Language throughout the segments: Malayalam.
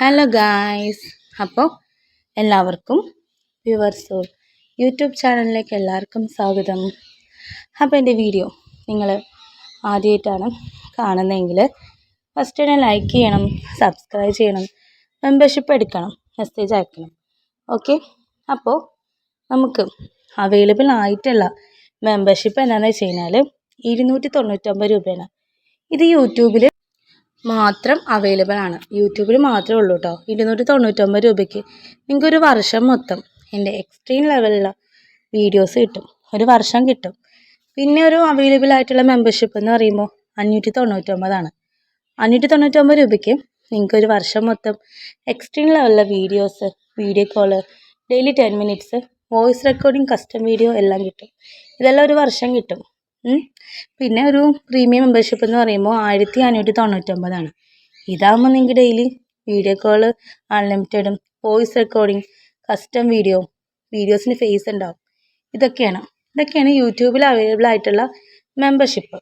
ഹലോ ഗായ്സ് അപ്പോൾ എല്ലാവർക്കും വ്യൂവേഴ്സ് യൂട്യൂബ് ചാനലിലേക്ക് എല്ലാവർക്കും സ്വാഗതം. അപ്പോൾ എന്റെ വീഡിയോ നിങ്ങൾ ആദ്യമായിട്ടാണ് കാണുന്നതെങ്കിൽ ഫസ്റ്റ് തന്നെ ലൈക്ക് ചെയ്യണം സബ്സ്ക്രൈബ് ചെയ്യണം മെമ്പർഷിപ്പ് എടുക്കണം മെസ്സേജ് അയക്കണം. ഓക്കെ അപ്പോൾ നമുക്ക് അവൈലബിൾ ആയിട്ടുള്ള മെമ്പർഷിപ്പ് എന്താണെന്ന് വെച്ച് കഴിഞ്ഞാൽ ഇരുന്നൂറ്റി തൊണ്ണൂറ്റൊമ്പത് രൂപയാണ്. ഇത് യൂട്യൂബിൽ മാത്രം അവൈലബിൾ ആണ്. യൂട്യൂബിൽ മാത്രമേ ഉള്ളൂ കേട്ടോ ഇരുന്നൂറ്റി തൊണ്ണൂറ്റൊമ്പത് രൂപയ്ക്ക് നിങ്ങൾക്ക് ഒരു വർഷം മൊത്തം എന്റെ എക്സ്ട്രീം ലെവലിലുള്ള വീഡിയോസ് കിട്ടും. ഒരു വർഷം കിട്ടും. പിന്നെ ഒരു അവൈലബിൾ ആയിട്ടുള്ള മെമ്പർഷിപ്പ് എന്ന് പറയുമ്പോൾ അഞ്ഞൂറ്റി തൊണ്ണൂറ്റൊമ്പതാണ് അഞ്ഞൂറ്റി തൊണ്ണൂറ്റൊമ്പത് രൂപയ്ക്ക് നിങ്ങൾക്ക് ഒരു വർഷം മൊത്തം extreme ലെവലിലെ videos video call daily ten minutes voice recording custom video എല്ലാം കിട്ടും. ഇതെല്ലാം ഒരു വർഷം കിട്ടും. പിന്നെ ഒരു പ്രീമിയം മെമ്പർഷിപ്പ് എന്ന് പറയുമ്പോൾ ആയിരത്തി അഞ്ഞൂറ്റി തൊണ്ണൂറ്റൊമ്പതാണ് ഇതാകുമ്പോൾ നിങ്ങൾക്ക് ഡെയിലി വീഡിയോ കോൾ അൺലിമിറ്റഡും വോയിസ് റെക്കോർഡിംഗ് കസ്റ്റം വീഡിയോ വീഡിയോസിന് ഫേസ് ഉണ്ടാവും ഇതൊക്കെയാണ് ഇതൊക്കെയാണ് യൂട്യൂബിൽ അവൈലബിൾ ആയിട്ടുള്ള മെമ്പർഷിപ്പ്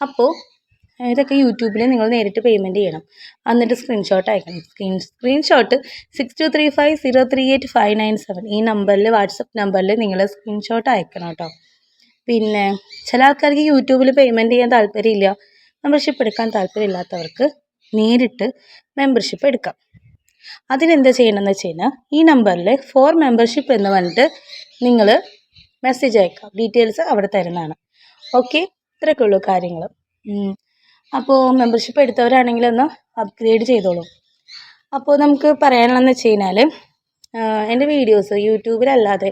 അപ്പോൾ ഇതൊക്കെ യൂട്യൂബിൽ നിങ്ങൾ നേരിട്ട് പേയ്മെന്റ് ചെയ്യണം. എന്നിട്ട് സ്ക്രീൻഷോട്ട് അയക്കണം. Screen screenshot six two three five zero three eight five nine seven ഈ നമ്പറിൽ വാട്സപ്പ് നമ്പറിൽ നിങ്ങൾ സ്ക്രീൻഷോട്ട് അയക്കണം കേട്ടോ പിന്നെ ചില ആൾക്കാർക്ക് യൂട്യൂബിൽ പേയ്മെന്റ് ചെയ്യാൻ താല്പര്യമില്ല മെമ്പർഷിപ്പ് എടുക്കാൻ താല്പര്യമില്ലാത്തവർക്ക് നേരിട്ട് മെമ്പർഷിപ്പ് എടുക്കാം. അതിനെന്താ ചെയ്യണമെന്ന് വെച്ച് കഴിഞ്ഞാൽ ഈ നമ്പറിൽ ഫോർ മെമ്പർഷിപ്പ് എന്ന് പറഞ്ഞിട്ട് നിങ്ങൾ മെസ്സേജ് അയക്കാം. ഡീറ്റെയിൽസ് അവിടെ തരുന്നതാണ്. ഓക്കെ ഇത്രയൊക്കെ ഉള്ളൂ കാര്യങ്ങൾ അപ്പോൾ മെമ്പർഷിപ്പ് എടുത്തവരാണെങ്കിൽ ഒന്ന് അപ്ഗ്രേഡ് ചെയ്തോളൂ. അപ്പോൾ നമുക്ക് പറയാനുള്ളതെന്ന് വെച്ച് കഴിഞ്ഞാൽ എന്റെ വീഡിയോസ് യൂട്യൂബിലല്ലാതെ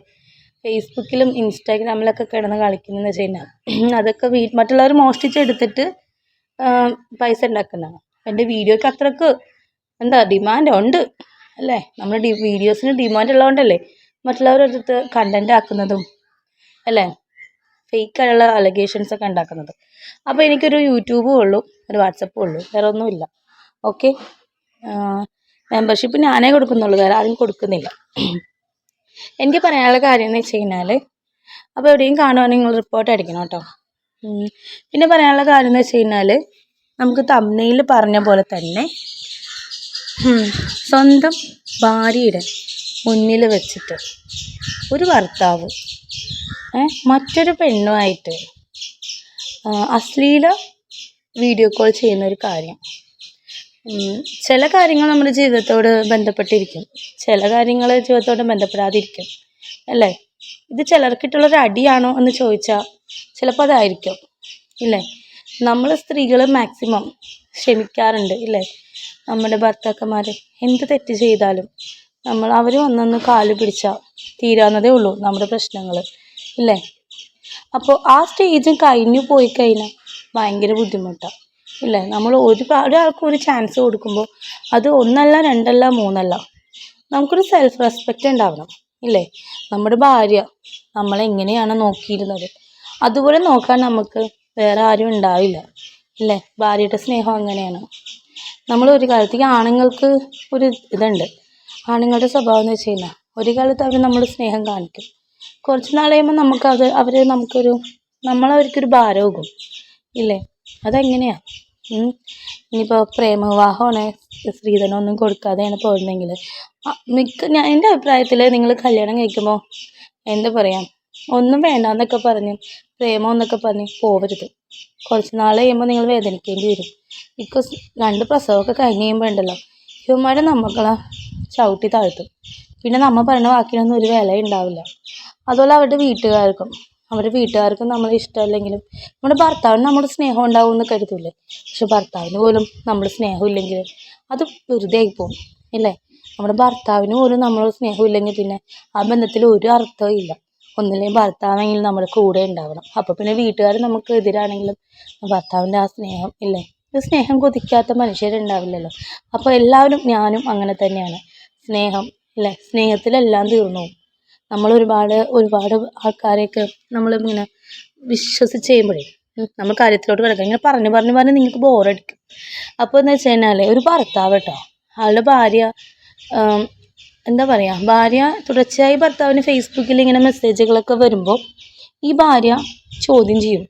ഫേസ്ബുക്കിലും ഇൻസ്റ്റാഗ്രാമിലൊക്കെ കിടന്ന് കളിക്കുന്നതെന്ന് വെച്ച് കഴിഞ്ഞാൽ അതൊക്കെ വീ മറ്റുള്ളവർ മോഷ്ടിച്ചെടുത്തിട്ട് പൈസ ഉണ്ടാക്കുന്നതാണ്. എന്റെ വീഡിയോയ്ക്ക് അത്രയ്ക്ക് എന്താ ഡിമാൻഡ് ഉണ്ട് അല്ലേ? നമ്മൾ ഡി വീഡിയോസിന് ഡിമാൻഡ് ഉള്ളതുകൊണ്ടല്ലേ മറ്റുള്ളവരുടെ കണ്ടന്റ് ആക്കുന്നതും അല്ലേ? ഫേക്ക് ആയുള്ള അലഗേഷൻസ് ഒക്കെ ഉണ്ടാക്കുന്നത്. അപ്പോൾ എനിക്കൊരു യൂട്യൂബും ഉള്ളൂ ഒരു വാട്സപ്പും ഉള്ളൂ വേറെ ഒന്നുമില്ല. ഓക്കെ മെമ്പർഷിപ്പ് ഞാനേ കൊടുക്കുന്നുള്ളൂ വേറെ ആരും കൊടുക്കുന്നില്ല. എനിക്ക് പറയാനുള്ള കാര്യം എന്ന് വെച്ച് കഴിഞ്ഞാൽ അപ്പോൾ എവിടെയും കാണുവാണെങ്കിൽ നിങ്ങൾ റിപ്പോർട്ട് അടിക്കണം കേട്ടോ. പിന്നെ പറയാനുള്ള കാര്യം എന്ന് വെച്ച് കഴിഞ്ഞാൽ നമുക്ക് തമ്മയിൽ പറഞ്ഞ പോലെ തന്നെ സ്വന്തം ഭാര്യയുടെ മുന്നിൽ വെച്ചിട്ട് ഒരു ഭർത്താവ് മറ്റൊരു പെണ്ണുമായിട്ട് അശ്ലീല വീഡിയോ കോൾ ചെയ്യുന്ന ഒരു കാര്യം. ചില കാര്യങ്ങൾ നമ്മുടെ ജീവിതത്തോട് ബന്ധപ്പെട്ടിരിക്കും. ചില കാര്യങ്ങൾ ജീവിതത്തോട് ബന്ധപ്പെടാതിരിക്കും. അല്ലേ? ഇത് ചിലർക്കിട്ടുള്ളൊരു അടിയാണോ എന്ന് ചോദിച്ചാൽ ചിലപ്പോൾ അതായിരിക്കും. ഇല്ലേ? നമ്മൾ സ്ത്രീകൾ മാക്സിമം ക്ഷമിക്കാറുണ്ട്. ഇല്ലേ? നമ്മുടെ ഭർത്താക്കന്മാർ എന്ത് തെറ്റ് ചെയ്താലും നമ്മൾ അവർ വന്നൊന്ന് കാൽ പിടിച്ചാൽ തീരാവുന്നതേ ഉള്ളൂ നമ്മുടെ പ്രശ്നങ്ങൾ ഇല്ലേ? അപ്പോൾ ആ സ്റ്റേജും കഴിഞ്ഞു പോയി കഴിഞ്ഞാൽ ഭയങ്കര ബുദ്ധിമുട്ടാണ് ഇല്ലേ നമ്മൾ ഒരു ഒരാൾക്ക് ഒരു ചാൻസ് കൊടുക്കുമ്പോൾ അത് ഒന്നല്ല രണ്ടല്ല മൂന്നല്ല. നമുക്കൊരു സെൽഫ് റെസ്പെക്റ്റ് ഉണ്ടാവണം ഇല്ലേ? നമ്മുടെ ഭാര്യ നമ്മളെങ്ങനെയാണ് നോക്കിയിരുന്നത്? അതുപോലെ നോക്കാൻ നമുക്ക് വേറെ ആരും ഉണ്ടാവില്ല ഇല്ലേ? ഭാര്യയുടെ സ്നേഹം അങ്ങനെയാണ്. നമ്മൾ ഒരു കാലത്തേക്ക് ആണുങ്ങൾക്ക് ഒരു ഇതുണ്ട്. ആണുങ്ങളുടെ സ്വഭാവം എന്ന് വെച്ച് കഴിഞ്ഞാൽ ഒരു കാലത്ത് അവർ നമ്മൾ സ്നേഹം കാണിക്കും. കുറച്ച് നാൾ കഴിയുമ്പോൾ നമുക്കത് അവർ നമുക്കൊരു നമ്മളവർക്കൊരു ഭാരമാകും ഇല്ലേ? അതെങ്ങനെയാണ് ഇനിയിപ്പോൾ പ്രേമവിവാഹമാണ്. സ്ത്രീധനമൊന്നും കൊടുക്കാതെയാണ് പോകുന്നതെങ്കിൽ മിക്ക ഞാൻ എന്റെ അഭിപ്രായത്തിൽ നിങ്ങൾ കല്യാണം കഴിക്കുമ്പോൾ എന്താ പറയുക ഒന്നും വേണ്ട എന്നൊക്കെ പറഞ്ഞ് പ്രേമം എന്നൊക്കെ പറഞ്ഞ് പോവരുത്. കുറച്ച് നാൾ കഴിയുമ്പോൾ നിങ്ങൾ വേദനിക്കേണ്ടി വരും. ബിക്കോസ് രണ്ട് പ്രസവമൊക്കെ കഴിഞ്ഞ് കഴിയുമ്പോൾ ഉണ്ടല്ലോ ഇവന്മാരെ നമ്മളെ ചവിട്ടി താഴ്ത്തും. പിന്നെ നമ്മൾ പറയുന്ന വാക്കിനൊന്നും ഒരു വില ഉണ്ടാവില്ല അതുപോലെ അവരുടെ വീട്ടുകാർക്കും. അവരുടെ വീട്ടുകാർക്കും നമ്മളെ ഇഷ്ടമല്ലെങ്കിലും നമ്മുടെ ഭർത്താവിന് നമ്മുടെ സ്നേഹം ഉണ്ടാവും എന്ന് കരുതൂലേ പക്ഷെ ഭർത്താവിന് പോലും നമ്മൾ സ്നേഹമില്ലെങ്കിൽ അത് വെറുതെ ആയിപ്പോവും അല്ലേ? നമ്മുടെ ഭർത്താവിന് പോലും നമ്മൾ സ്നേഹമില്ലെങ്കിൽ പിന്നെ ആ ബന്ധത്തിൽ ഒരു അർത്ഥവും ഇല്ല. ഒന്നില്ലെങ്കിൽ ഭർത്താവെങ്കിലും നമ്മുടെ കൂടെ ഉണ്ടാവണം. അപ്പോൾ പിന്നെ വീട്ടുകാർ നമുക്ക് എതിരാണെങ്കിലും ഭർത്താവിന്റെ ആ സ്നേഹം ഇല്ലേ? ഒരു സ്നേഹം കൊതിക്കാത്ത മനുഷ്യരുണ്ടാവില്ലല്ലോ. അപ്പോൾ എല്ലാവരും ഞാനും അങ്ങനെ തന്നെയാണ്. സ്നേഹം ഇല്ലേ? സ്നേഹത്തിലെല്ലാം തീർന്നു നമ്മൾ ഒരുപാട് ഒരുപാട് ആൾക്കാരെയൊക്കെ നമ്മൾ ഇങ്ങനെ വിശ്വസിച്ച് ചെയ്യുമ്പോഴേ നമ്മൾ കാര്യത്തിലോട്ട് കിടക്കുക ഇങ്ങനെ പറഞ്ഞു പറഞ്ഞു പറഞ്ഞ് നിങ്ങൾക്ക് ബോറടിക്കും. അപ്പോൾ എന്ന് വെച്ച് കഴിഞ്ഞാൽ ഒരു ഭർത്താവ് കേട്ടോ ആളുടെ ഭാര്യ എന്താ പറയുക ഭാര്യ തുടർച്ചയായി ഭർത്താവിന് ഫേസ്ബുക്കിൽ ഇങ്ങനെ മെസ്സേജുകളൊക്കെ വരുമ്പോൾ ഈ ഭാര്യ ചോദ്യം ചെയ്യും.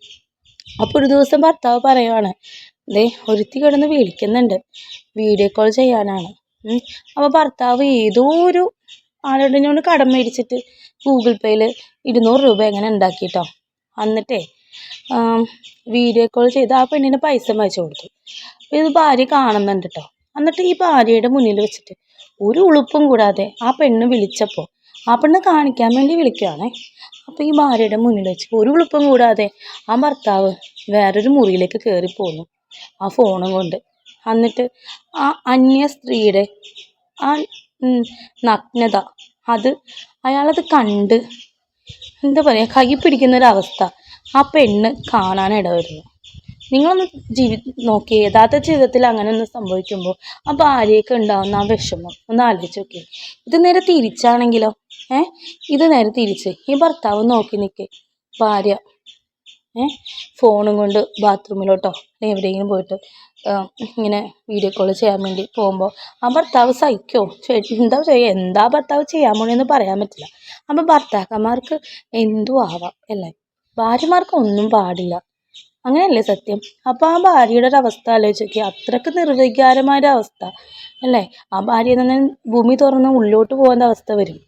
അപ്പോൾ ഒരു ദിവസം ഭർത്താവ് പറയുവാണ് ദേ ഒരുത്തി കിടന്ന് വിളിക്കുന്നുണ്ട് വീഡിയോ കോൾ ചെയ്യാനാണ്. അപ്പോൾ ഭർത്താവ് ഏതോ ഒരു ആളുടെ കടം മേടിച്ചിട്ട് ഗൂഗിൾ പേയിൽ ഇരുന്നൂറ് രൂപ എങ്ങനെ ഉണ്ടാക്കിയിട്ടോ എന്നിട്ടേ വീഡിയോ കോൾ ചെയ്ത് ആ പെണ്ണിന് പൈസ അയച്ചു കൊടുത്തു. അപ്പോൾ ഇത് ഭാര്യ കാണുന്നുണ്ട് കേട്ടോ എന്നിട്ട് ഈ ഭാര്യയുടെ മുന്നിൽ വെച്ചിട്ട് ഒരു ഉളുപ്പും കൂടാതെ ആ പെണ്ണ് വിളിച്ചപ്പോൾ ആ പെണ്ണ് കാണിക്കാൻ വേണ്ടി വിളിക്കുകയാണേ അപ്പോൾ ഈ ഭാര്യയുടെ മുന്നിൽ വെച്ച് ഒരു ഉളുപ്പും കൂടാതെ ആ ഭർത്താവ് വേറൊരു മുറിയിലേക്ക് കയറി പോന്നു. ആ ഫോണും കൊണ്ട്. എന്നിട്ട് ആ അന്യ സ്ത്രീയുടെ ആ നഗ്നത അത് അയാളത് കണ്ട് എന്താ പറയുക കൈ പിടിക്കുന്നൊരവസ്ഥ ആ പെണ്ണ് കാണാനിട ഇടവരുന്നു. നിങ്ങളൊന്ന് ജീവി നോക്കി യഥാർത്ഥ ജീവിതത്തിൽ അങ്ങനെ ഒന്ന് സംഭവിക്കുമ്പോൾ ആ ഭാര്യയ്ക്ക് ഉണ്ടാവുന്ന ആ വിഷമം ഒന്ന് ആലോചിച്ച് നോക്കി. ഇത് നേരെ തിരിച്ചാണെങ്കിലോ? ഏ? ഇത് നേരെ തിരിച്ച്. ഈ ഭർത്താവ് നോക്കി നിൽക്കേ ഭാര്യ ഫോണും കൊണ്ട് ബാത്റൂമിലോട്ടോ അല്ലെങ്കിൽ എവിടെയെങ്കിലും പോയിട്ട് ഇങ്ങനെ വീഡിയോ കോൾ ചെയ്യാൻ വേണ്ടി പോകുമ്പോൾ ആ ഭർത്താവ് സഹിക്കോ? എന്താ ചെയ്യുക എന്താ ഭർത്താവ് ചെയ്യാൻ പോണെന്ന് പറയാൻ പറ്റില്ല. അപ്പം ഭർത്താക്കന്മാർക്ക് എന്തും ആവാം അല്ലേ? ഭാര്യമാർക്ക് ഒന്നും പാടില്ല. അങ്ങനെയല്ലേ സത്യം? അപ്പോൾ ആ ഭാര്യയുടെ ഒരു അവസ്ഥ ആലോചിച്ച് നോക്കി അത്രയ്ക്ക് നിർവികാരമായ ഒരു അവസ്ഥ അല്ലേ? ആ ഭാര്യ തന്നെ ഭൂമി തുറന്ന് ഉള്ളിലോട്ട് പോകുന്ന അവസ്ഥ വരും.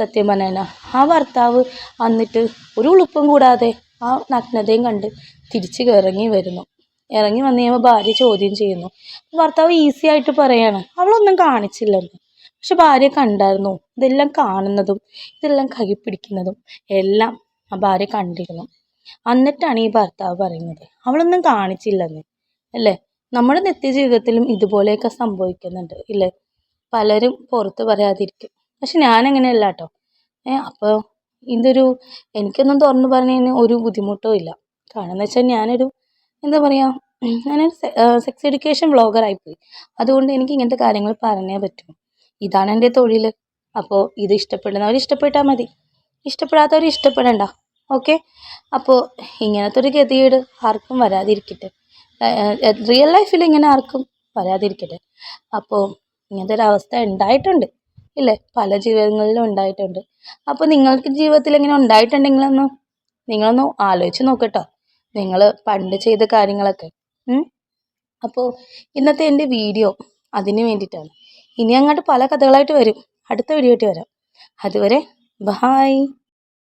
സത്യം പറഞ്ഞാൽ ആ ഭർത്താവ് വന്നിട്ട് ഒരു ഉളുപ്പും കൂടാതെ ആ നഗ്നതയും കണ്ട് തിരിച്ച് ഇറങ്ങി വരുന്നു. ഇറങ്ങി വന്ന് കഴിയുമ്പോൾ ഭാര്യ ചോദ്യം ചെയ്യുന്നു. ഭർത്താവ് ഈസി ആയിട്ട് പറയാണ്. അവളൊന്നും കാണിച്ചില്ലെന്ന്. പക്ഷെ ഭാര്യ കണ്ടായിരുന്നു. ഇതെല്ലാം കാണുന്നതും ഇതെല്ലാം കൈ പിടിക്കുന്നതും എല്ലാം ആ ഭാര്യ കണ്ടിരുന്നു. എന്നിട്ടാണ് ഈ ഭർത്താവ് പറയുന്നത്. അവളൊന്നും കാണിച്ചില്ലെന്ന്. അല്ലേ? നമ്മുടെ നിത്യജീവിതത്തിലും ഇതുപോലെയൊക്കെ സംഭവിക്കുന്നുണ്ട്. ഇല്ലേ? പലരും പുറത്ത് പറയാതിരിക്കും. പക്ഷെ ഞാനങ്ങനെയല്ല കേട്ടോ. ഏ അപ്പോൾ ഇതൊരു എനിക്കൊന്നും തുറന്നു പറഞ്ഞതിന് ഒരു ബുദ്ധിമുട്ടും ഇല്ല. കാരണം എന്ന് വെച്ചാൽ ഞാനൊരു എന്താ പറയുക ഞാനൊരു സെക്സ് എഡ്യൂക്കേഷൻ വ്ളോഗറായിപ്പോയി അതുകൊണ്ട് എനിക്ക് ഇങ്ങനത്തെ കാര്യങ്ങൾ പറഞ്ഞേ പറ്റൂ. ഇതാണ് എന്റെ തൊഴിൽ അപ്പോൾ ഇത് ഇഷ്ടപ്പെടുന്നവർ ഇഷ്ടപ്പെട്ടാൽ മതി. ഇഷ്ടപ്പെടാത്തവർ ഇഷ്ടപ്പെടണ്ട. ഓക്കെ? അപ്പോൾ ഇങ്ങനത്തെ ഒരു ഗതികേട് ആർക്കും വരാതിരിക്കട്ടെ. റിയൽ ലൈഫിൽ ഇങ്ങനെ ആർക്കും വരാതിരിക്കട്ടെ. അപ്പോൾ ഇങ്ങനത്തെ ഒരു അവസ്ഥ ഉണ്ടായിട്ടുണ്ട്. ഇല്ലേ? പല ജീവിതങ്ങളിലും ഉണ്ടായിട്ടുണ്ട്. അപ്പോൾ നിങ്ങൾക്ക് ജീവിതത്തിൽ ഇങ്ങനെ ഉണ്ടായിട്ടുണ്ടെങ്കിലൊന്ന് നിങ്ങളൊന്ന് ആലോചിച്ച് നോക്കട്ടോ നിങ്ങൾ പണ്ട് ചെയ്ത കാര്യങ്ങളൊക്കെ. അപ്പോൾ ഇന്നത്തെ എന്റെ വീഡിയോ അതിന് വേണ്ടിയിട്ടാണ്. ഇനി അങ്ങോട്ട് പല കഥകളായിട്ട് വരും. അടുത്ത വീഡിയോ ആയിട്ട് വരാം. അതുവരെ ബായ്